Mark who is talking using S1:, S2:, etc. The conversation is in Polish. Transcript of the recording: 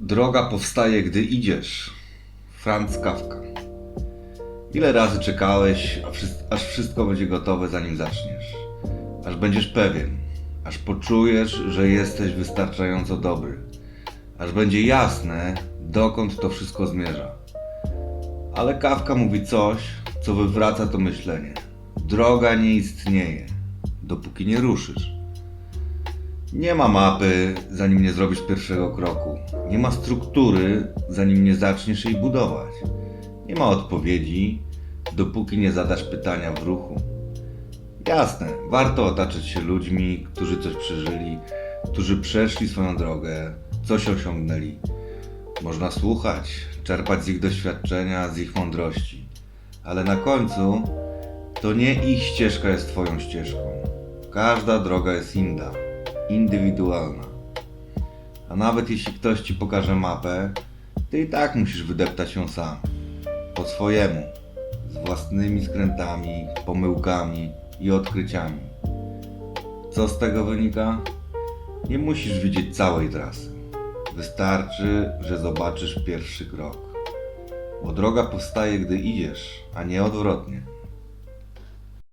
S1: Droga powstaje, gdy idziesz. Franz Kafka. Ile razy czekałeś, aż wszystko będzie gotowe, zanim zaczniesz? Aż będziesz pewien, aż poczujesz, że jesteś wystarczająco dobry, aż będzie jasne, dokąd to wszystko zmierza. Ale Kafka mówi coś, co wywraca to myślenie. Droga nie istnieje, dopóki nie ruszysz. Nie ma mapy, zanim nie zrobisz pierwszego kroku. Nie ma struktury, zanim nie zaczniesz jej budować. Nie ma odpowiedzi, dopóki nie zadasz pytania w ruchu. Jasne, warto otaczać się ludźmi, którzy coś przeżyli, którzy przeszli swoją drogę, coś osiągnęli. Można słuchać, czerpać z ich doświadczenia, z ich mądrości. Ale na końcu to nie ich ścieżka jest Twoją ścieżką. Każda droga jest inna, indywidualna. A nawet jeśli ktoś Ci pokaże mapę, Ty i tak musisz wydeptać ją sam. Po swojemu. Z własnymi skrętami, pomyłkami i odkryciami. Co z tego wynika? Nie musisz widzieć całej trasy. Wystarczy, że zobaczysz pierwszy krok. Bo droga powstaje, gdy idziesz, a nie odwrotnie.